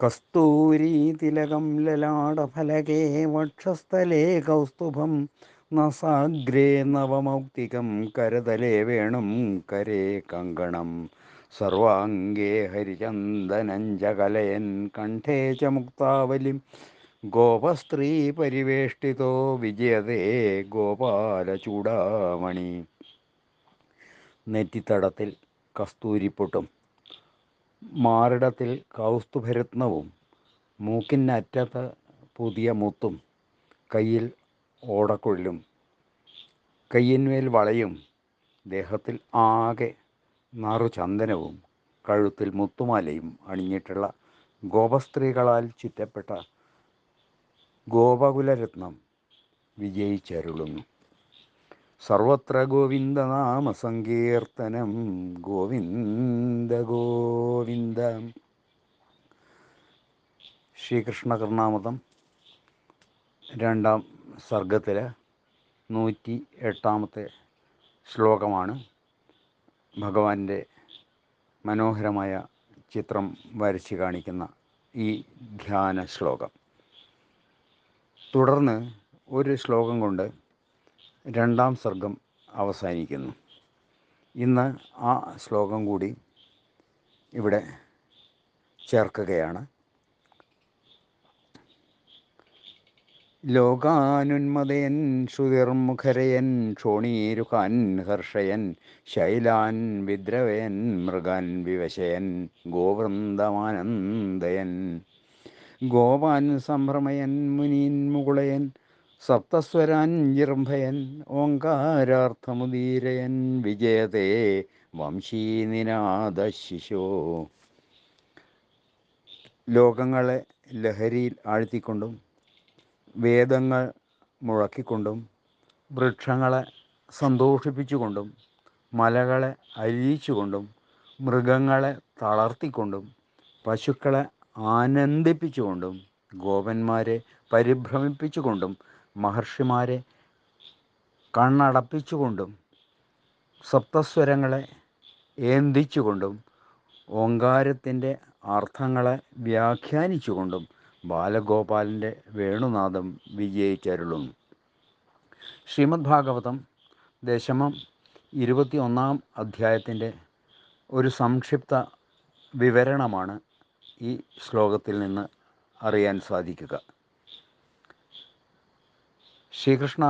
കസ്തൂരി തിലകം ലലാടഫലകേ വക്ഷസ്ഥലേ കൗസ്തുഭം നസാഗ്രേ നവമൗക്തികം കരതലേ വേണം കരേ കങ്കണം. സർവാംഗേ ഹരിചന്ദനഞ്ചകലയൻ കണ്ഠേ ച മുക്താവലിം. ഗോപസ്ത്രീ പരിവേഷ്ടിതോ വിജയതേ ഗോപാല ഗോപാലചൂടാമണി നെറ്റിത്തടത്തിൽ കസ്തൂരിപ്പൊട്ടും. മാറിടത്തിൽ കൗസ്തുഭരത്നവും മൂക്കിനറ്റത്ത് പുതിയ മുത്തും കയ്യിൽ ഓടക്കൊള്ളും. കയ്യന്മേൽ വളയും ദേഹത്തിൽ ആകെ നറുചന്ദനവും കഴുത്തിൽ മുത്തുമാലയും അണിഞ്ഞിട്ടുള്ള ഗോപസ്ത്രീകളാൽ ചുറ്റപ്പെട്ട ഗോപകുലരത്നം വിജയിച്ചരുളുന്നു. സർവത്ര ഗോവിന്ദ നാമ സങ്കീർത്തനം. ഗോവിന്ദ ഗോവിന്ദ. ശ്രീകൃഷ്ണ കർണാമതം രണ്ടാം സർഗത്തിലെ നൂറ്റി എട്ടാമത്തെ ശ്ലോകമാണ്. ഭഗവാന്റെ മനോഹരമായ ചിത്രം വരച്ച് കാണിക്കുന്ന ഈ ധ്യാന ശ്ലോകം തുടർന്ന് ഒരു ശ്ലോകം കൊണ്ട് രണ്ടാം സർഗം അവസാനിക്കുന്നു. ഇന്ന് ആ ശ്ലോകം കൂടി ഇവിടെ ചേർക്കുകയാണ്. ലോകാനുന്മതയൻ ശ്രുതിർമുഖരയൻ ക്ഷോണീരുഖാൻ ഹർഷയൻ ശൈലാൻ വിദ്രവയൻ മൃഗാൻ വിവശയൻ ഗോവൃന്ദമാനന്ദയൻ ഗോപാൻ സംഭ്രമയൻ മുനീൻ മുകുളയൻ സപ്തസ്വരാൻ നിർഭയൻ ഓങ്കാരാർത്ഥമുദീരയൻ വിജയതേ വംശീനിനാദ ശിശോ ലോകങ്ങളെ ലഹരിയിൽ ആഴ്ത്തിക്കൊണ്ടും വേദങ്ങൾ മുഴക്കിക്കൊണ്ടും വൃക്ഷങ്ങളെ സന്തോഷിപ്പിച്ചുകൊണ്ടും മലകളെ അരിയിച്ചുകൊണ്ടും മൃഗങ്ങളെ തളർത്തിക്കൊണ്ടും പശുക്കളെ ആനന്ദിപ്പിച്ചുകൊണ്ടും ഗോപന്മാരെ പരിഭ്രമിപ്പിച്ചുകൊണ്ടും മഹർഷിമാരെ കണ്ണടപ്പിച്ചുകൊണ്ടും സപ്തസ്വരങ്ങളെ ഏന്തിച്ചുകൊണ്ടും ഓങ്കാരത്തിന്റെ അർത്ഥങ്ങളെ വ്യാഖ്യാനിച്ചുകൊണ്ടും ബാലഗോപാലന്റെ വേണുനാഥം വിജയിച്ചരുളും. ശ്രീമദ് ഭാഗവതം ദശമം ഇരുപത്തി ഒന്നാം അധ്യായത്തിന്റെ ഒരു സംക്ഷിപ്ത വിവരണമാണ് ഈ ശ്ലോകത്തിൽ നിന്ന് അറിയാൻ സാധിക്കുക. ശ്രീകൃഷ്ണ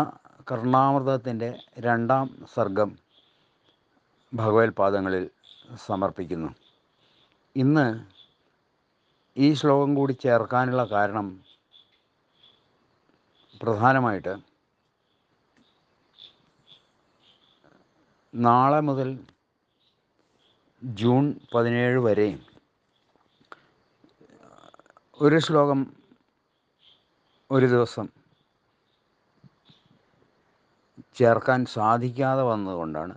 കർണാമൃതത്തിന്റെ രണ്ടാം സർഗം ഭഗവത്പാദങ്ങളിൽ സമർപ്പിക്കുന്നു. ഇന്ന് ഈ ശ്ലോകം കൂടി ചേർക്കാനുള്ള കാരണം പ്രധാനമായിട്ട് നാളെ മുതൽ ജൂൺ പതിനേഴ് വരെ ഒരു ശ്ലോകം ഒരു ദിവസം ചേർക്കാൻ സാധിക്കാതെ വന്നതുകൊണ്ടാണ്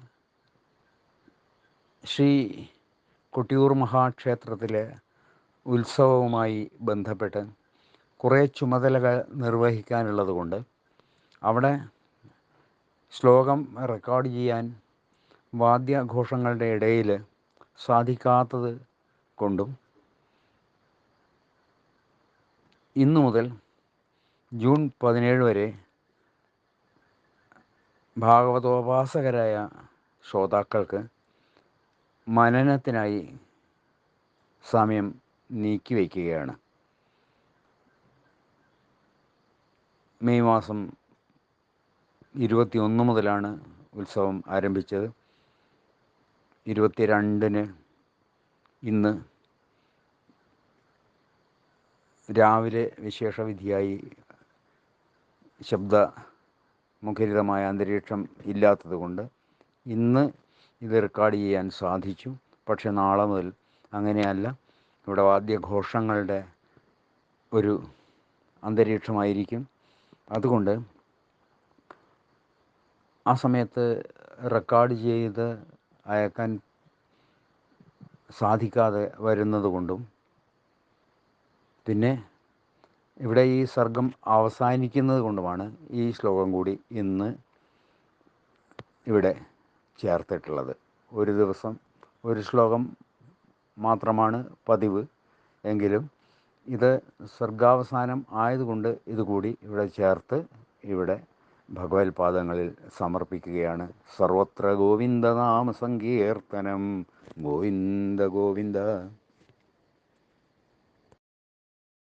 ശ്രീ കൊട്ടിയൂർ മഹാക്ഷേത്രത്തിലെ ഉത്സവവുമായി ബന്ധപ്പെട്ട് കുറേ ചുമതലകൾ നിർവഹിക്കാനുള്ളത് കൊണ്ട് അവിടെ ശ്ലോകം റെക്കോർഡ് ചെയ്യാൻ വാദ്യാഘോഷങ്ങളുടെ ഇടയിൽ സാധിക്കാത്തത് കൊണ്ടും ഇന്നു മുതൽ ജൂൺ പതിനേഴ് വരെ ഭാഗവതോപാസകരായ ശ്രോതാക്കൾക്ക് മനനത്തിനായി സമയം നീക്കി വയ്ക്കുകയാണ്. മെയ് മാസം ഇരുപത്തി ഒന്ന് മുതലാണ് ഉത്സവം ആരംഭിച്ചത്. ഇരുപത്തിരണ്ടിന് ഇന്ന് രാവിലെ വിശേഷവിധിയായി ശബ്ദ മുഖരിതമായ അന്തരീക്ഷം ഇല്ലാത്തതുകൊണ്ട് ഇന്ന് ഇത് റെക്കോർഡ് ചെയ്യാൻ സാധിച്ചു. പക്ഷെ നാളെ മുതൽ അങ്ങനെയല്ല. ഇവിടെ വാദ്യഘോഷങ്ങളുടെ ഒരു അന്തരീക്ഷമായിരിക്കും. അതുകൊണ്ട് ആ സമയത്ത് റെക്കോർഡ് ചെയ്ത് അയക്കാൻ സാധിക്കാതെ വരുന്നത് കൊണ്ടും പിന്നെ ഇവിടെ ഈ സർഗം അവസാനിക്കുന്നത് കൊണ്ടുമാണ് ഈ ശ്ലോകം കൂടി ഇന്ന് ഇവിടെ ചേർത്തിട്ടുള്ളത്. ഒരു ദിവസം ഒരു ശ്ലോകം മാത്രമാണ് പതിവ് എങ്കിലും ഇത് സർഗാവസാനം ആയതുകൊണ്ട് ഇതുകൂടി ഇവിടെ ചേർത്ത് ഇവിടെ ഭഗവത് പാദങ്ങളിൽ സമർപ്പിക്കുകയാണ്. സർവത്ര ഗോവിന്ദനാമ സങ്കീർത്തനം. ഗോവിന്ദ ഗോവിന്ദ.